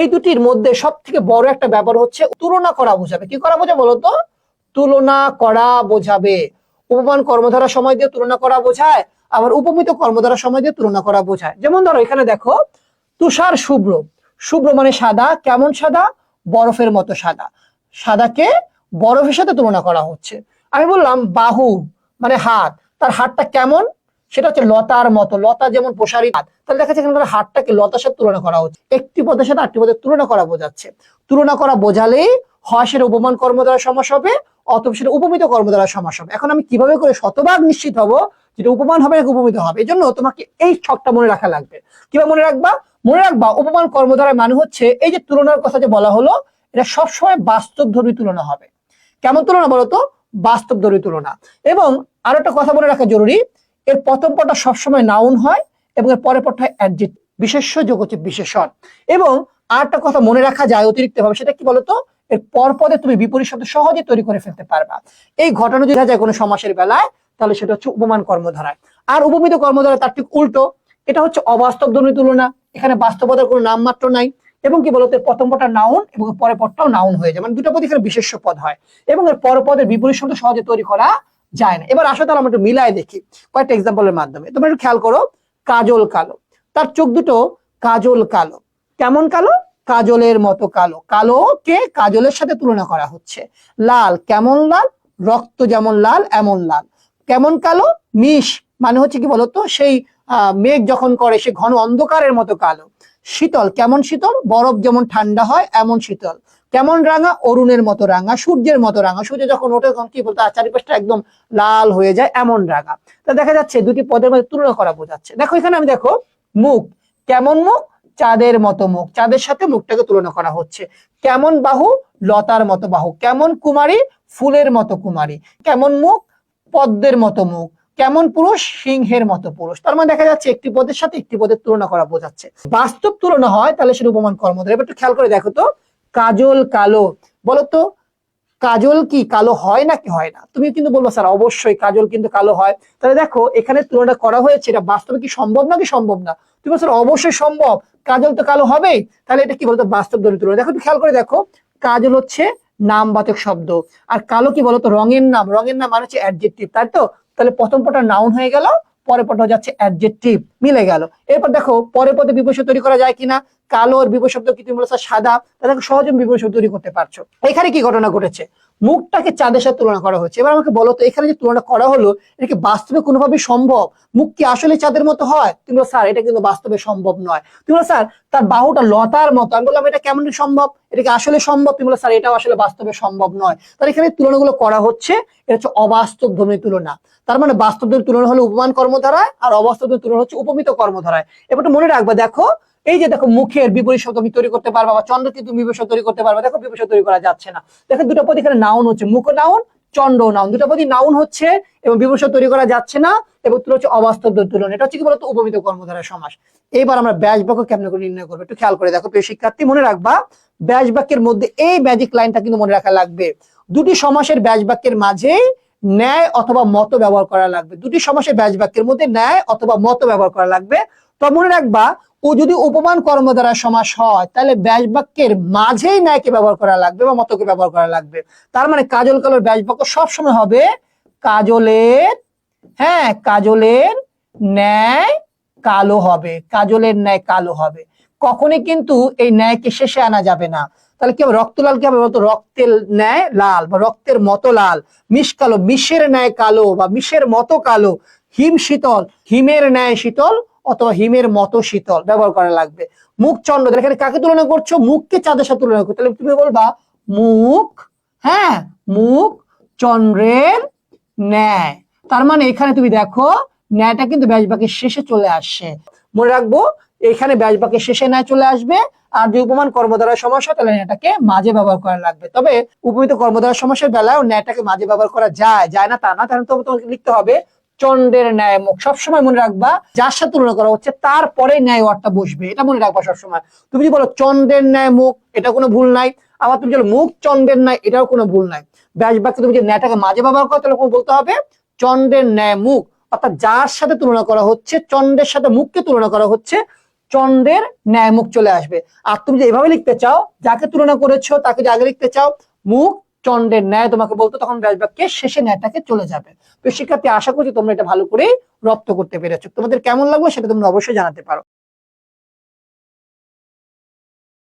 এই দুটির মধ্যে সব থেকে বড় একটা ব্যাপার হচ্ছে তুলনা করা বোঝাবে। কি করা বোঝাবে বলতো? তুলনা করা বোঝাবে। উপমান কর্মধারা সময় দিয়ে তুলনা করা বোঝায়, আবার উপমিত কর্মধারা সময় দিয়ে তুলনা করা বোঝায়। যেমন ধরো, এখানে দেখো, তুষার শুভ্র। শুভ্র মানে সাদা, কেমন সাদা? বরফের মতো সাদা। সাদাকে বরফের সাথে তুলনা করা হচ্ছে। আমি বললাম বাহু মানে হাত। তার হাতটা কেমন? সেটা হচ্ছে লতার মতো, লতা যেমন প্রসারিত তাহলে দেখা যাচ্ছে এখানে তার হাতটাকে লতার সাথে তুলনা করা হচ্ছে। একটি পদের সাথে আটটি পদের তুলনা করা বোঝাচ্ছে। তুলনা করা বোঝালেই হয় উপমান কর্ম দ্বারা সমাস হবে, অথবা সেটা উপমিত কর্ম দ্বারা সমাস হবে। এখন আমি কীভাবে করে শতভাগ নিশ্চিত হব যেটা উপমান হবে নাকি উপমিত হবে? এই জন্য তোমাকে এই ছকটা মনে রাখা লাগবে। কীভাবে মনে রাখবা? মনে রাখবা উপমান কর্ম দ্বারা মানে হচ্ছে এই যে তুলনার কথা যে বলা হলো, এটা সবসময় বাস্তব ধর্মী তুলনা হবে। কেমন তুলনা বলতো? বাস্তব ধর্মী তুলনা। এবং আরও একটা কথা মনে রাখা জরুরি এর প্রথম পদটা সবসময় নাউন হয় এবং এর পরের পদটা হয় অ্যাডজেক্ট বিশেষ্য যোগ হচ্ছে বিশেষণ। এবং আর একটা কথা মনে রাখা যায় অতিরিক্ত ভাবে সেটা কি বলতো? এর পর পদে তুমি বিপরীত শব্দ সহজে তৈরি করে ফেলতে পারবা। এই ঘটনা যদি দেখা যায় কোনো সমাসের বেলায়, তাহলে সেটা হচ্ছে উপমান কর্মধারায়। আর উপমিত কর্মধারায় তার ঠিক উল্টো, এটা হচ্ছে অবাস্তব ধ্বনি তুলনা। এখানে বাস্তবতার কোনো নামমাত্র নাই। এবং কি বলতো? প্রথম পদটা নাউন এবং পরের পদটাও নাউন হয়ে যায়। মানে দুটো পদ এখানে বিশেষ্য পদ হয়। এবং এর পর পদের বিপরীত শব্দ সহজে তৈরি করা যায় না। এবার আসলে তাহলে আমরা একটু মিলায় দেখি, কয়েকটা এক্সাম্পলের মাধ্যমে। তোমরা একটু খেয়াল করো, কাজল কালো। তার চোখ দুটো কাজল কালো। কেমন কালো? কাজলের মতো কালো। কালো কে কাজলের সাথে তুলনা করা হচ্ছে। লাল কেমন লাল? রক্ত যেমন লাল, এমন লাল। কেমন কালো? মিশ মানে হচ্ছে কি বলতো? সেই মেঘ যখন করে, সে ঘন অন্ধকারের মতো কালো। শীতল, কেমন শীতল? বরফ যেমন ঠান্ডা হয়, এমন শীতল। কেমন রাঙা? অরুণের মতো রাঙা, সূর্যের মতো রাঙা। সূর্য যখন ওঠে, তখন কি বলতো? চারিপাশটা একদম লাল হয়ে যায়, এমন রাঙা। তা দেখা যাচ্ছে দুটি পদের মধ্যে তুলনা করা বোঝাচ্ছে। দেখো, এখানে আমি দেখো, মুখ। কেমন মুখ? চাঁদের মতো মুখ। চাঁদের সাথে মুখটাকে তুলনা করা হচ্ছে। কেমন বাহু? লতার মতো বাহু। কেমন কুমারী? ফুলের মতো কুমারী। কেমন মুখ? পদ্মের মতো মুখ। কেমন পুরুষ? সিংহের মতো পুরুষ। তার মানে দেখা যাচ্ছে একটি পদের সাথে একটি পদের তুলনা করা বোঝাচ্ছে। বাস্তব তুলনা হয়, তাহলে সেটা উপমান কর্মধারা এবার একটু খেয়াল করে দেখো তো। কাজল কালো। বলতো, কাজল কি কালো হয় নাকি হয় না? তুমি কিন্তু বলব, স্যার, অবশ্যই কাজল কিন্তু কালো হয়। তাহলে দেখো, এখানে তুলনা করা হয়েছে, এটা বাস্তবে কি সম্ভব নাকি সম্ভব না? তুমি স্যার, অবশ্যই সম্ভব। কাজল তো কালো হবেই। তাহলে এটা কি বলতো, বাস্তব ধরে তুলনা? দেখো খেয়াল করে দেখো, কাজল হচ্ছে নামবাচক শব্দ। আর কালো কি বলতো, রঙের নাম? রঙের নাম মানে হচ্ছে অ্যাডজেক্টিভ তাই তো? তাহলে প্রথম পটা নাউন হয়ে গেল, পরের পদটা যাচ্ছে অ্যাডজেক্টিভ মিলে গেল। এরপর দেখো, পরের পদে বিপরীত তৈরি করা যায় কিনা? কালোর বিপরীত শব্দ কি তুমি বলেছ? সাদা। তাহলে সহজে বিপরীত শব্দ তৈরি করতে পারছ। এখানে কি ঘটনা ঘটেছে? মুখটাকে চাঁদের সাথে তুলনা করা হচ্ছে এবার আমাকে বলো তো এখানে যে তুলনা করা হলো এটা কি বাস্তবে কোনোভাবে সম্ভব? মুখ কি আসলে চাঁদের মতো হয়? তুমি বলো, স্যার এটা কিন্তু বাস্তবে সম্ভব নয়। তুমি বলো, স্যার তার বাহুটা লতার মতো। আমি বললাম এটা কেমন সম্ভব? এটা কি আসলে সম্ভব? তুমি বলো, স্যার এটাও আসলে বাস্তবে সম্ভব নয়। তাহলে এখানে তুলনাগুলো করা হচ্ছে এটা হচ্ছে অবাস্তব ধর্মী তুলনা। তার মানে বাস্তব ধর্মী তুলনা হলো উপমান কর্মধারায় আর অবাস্তব ধর্মী তুলনা হচ্ছে উপমিত কর্মধারায়। এবার মনে রাখবা দেখো এই যে দেখো মুখের বিপরীত শব্দ তুমি তৈরি করতে পারবা বা চন্দ্র কিন্তু বিপরীত তৈরি করতে পারবা। দেখো বিপরীত তৈরি করা যাচ্ছে না। দেখো দুটো পদ এখানে নাউন হচ্ছে, মুখ নাউন চন্ড নাউন দুটো পদই নাউন হচ্ছে এবং বিপরীত তৈরি করা যাচ্ছে না এবং তুলো হচ্ছে অবাস্তব তুলনা এটা হচ্ছে কি বলতো? উপমিত কর্মধারায় সমাস। এইবার আমরা ব্যাস বাক্য কেমন করে নির্ণয় করব? একটু খেয়াল করে দেখো, প্রিয় শিক্ষার্থী, মনে রাখবা, ব্যাস বাক্যের মধ্যে এই ম্যাজিক লাইনটা কিন্তু মনে রাখা লাগবে। দুটি সমাসের ব্যাস বাক্যের মাঝেই ন্যায় অথবা মত ব্যবহার করা লাগবে। দুটি সমাসের ব্যাস বাক্যের মধ্যে ন্যায় অথবা মত ব্যবহার করা লাগবে। তো মনে রাখবা ও যদি উপমান কর্ম দ্বারা সমাস হয়, তাহলে ব্যাস বাক্যের মাঝেই ন্যায়কে ব্যবহার করা লাগবে বা মতকে ব্যবহার করা লাগবে। তার মানে কাজল কালোর ব্যাস বাক্য সবসময় হবে কাজলের হ্যাঁ কাজলের ন্যায় কালো হবে, কাজলের ন্যায় কালো হবে। কখনই কিন্তু এই ন্যায়কে শেষে আনা যাবে না। তাহলে কি হবে? রক্ত লাল কি হবে বলতো? রক্তের ন্যায় লাল বা রক্তের মতো লাল। মিশ কালো, মিশের ন্যায় কালো বা মিশের মতো কালো। হিম শীতল, হিমের ন্যায় শীতল অথবা হিমের মতো শীতল ব্যবহার করা লাগবে। মুখ চন্দ্র এখানে কাকে তুলনা করছ? মুখকে চাঁদের সাথে তুলনা করছ তাহলে তুমি বলবা, মুখ হ্যাঁ মুখ চন্দ্রের ন্যায়। তার মানে এখানে তুমি দেখো, ন্যায়টা কিন্তু ব্যাসবাকের শেষে চলে আসছে মনে রাখব, এখানে ব্যাসবাকের শেষে ন্যায় চলে আসবে। আর যে উপমান কর্মদ্বারা সমস্যা তাহলে ন্যায়টাকে মাঝে ব্যবহার করা লাগবে। তবে উপমিত কর্মদ্বারা সমস্যার বেলায় ন্যায়টাকে মাঝে ব্যবহার করা যায়। যায় না তা না, তাহলে তোমাকে লিখতে হবে চন্দ্রের ন্যায় মুখ। সবসময় মনে রাখবা, যার সাথে তুলনা করা হচ্ছে, তারপরে ন্যায় ওয়ার্ডটা বসবে। এটা মনে রাখবা সবসময়। তুমি যদি বলো চন্দ্রের ন্যায় মুখ, এটা কোনো ভুল নাই। আবার তুমি যদি মুখ চন্দ্রের ন্যায়, এটাও কোনো ভুল নাই। ব্যাস বাক্যে তুমি যদি ন্যায়টাকে মাঝে ব্যবহার করো, তাহলে বলতে হবে, চন্দ্রের ন্যায় মুখ। অর্থাৎ যার সাথে তুলনা করা হচ্ছে, চন্দ্রের সাথে মুখকে তুলনা করা হচ্ছে, চন্দ্রের ন্যায় মুখ চলে আসবে। আর তুমি যদি এভাবে লিখতে চাও, যাকে তুলনা করেছ, তাকে যদি আগে লিখতে চাও, মুখ চন্দ্রের ন্যায় তোমাকে বলতো, তখন ব্যাসবাক্যে শেষে ন্যায়টাকে চলে যাবে। তো শিক্ষার্থী আশা করছি তোমরা এটা ভালো করে রপ্ত করতে পেরেছ। তোমাদের কেমন লাগবে সেটা তোমরা অবশ্যই জানাতে পারো।